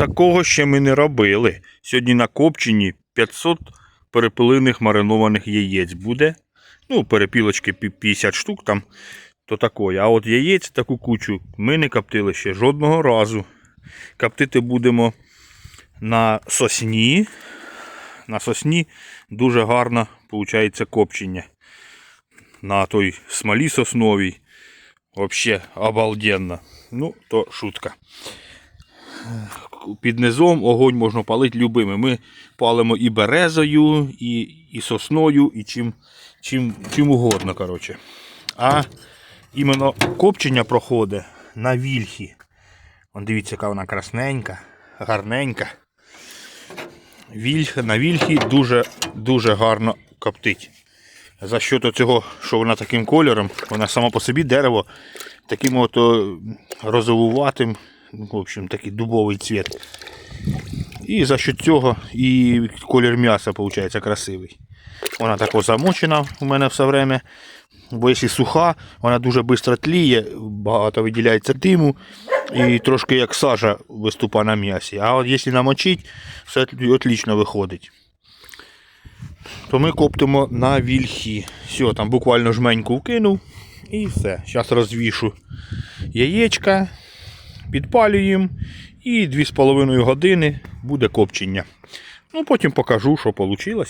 такого ще ми не робили. Сьогодні на копченні 500 перепилених маринованих яєць буде. Ну, перепілочки 50 штук там, то такое. А от яєць таку кучу ми не коптили ще жодного разу. Коптити будемо на сосні. На сосні дуже гарно виходить копчення. На той смолі сосновій. Вообще обалденно. Ну, то шутка. Під низом огонь можна палити любими. Ми палимо і березою, і, і сосною, і чим, чим, чим угодно. Коротше. А іменно копчення проходить на вільхі. Вон дивіться, яка вона красненька, гарненька. Вільх, на вільхі дуже, дуже гарно коптить. За що цього, що вона таким кольором, вона сама по собі дерево таким от розовуватим, в общем, такий дубовий цвіт. І за що цього і колір м'яса виходить красивий. Вона так замочена у мене все время. Бо якщо суха, вона дуже швидко тліє, багато виділяється диму і трошки як сажа виступає на м'ясі. А от якщо намочить, все отлично виходить. То ми коптимо на вільхі. Все, там буквально жменьку вкинув і все. Зараз розвішу яєчка, підпалюємо і 2,5 години буде копчення. Ну, потім покажу, що вийшло.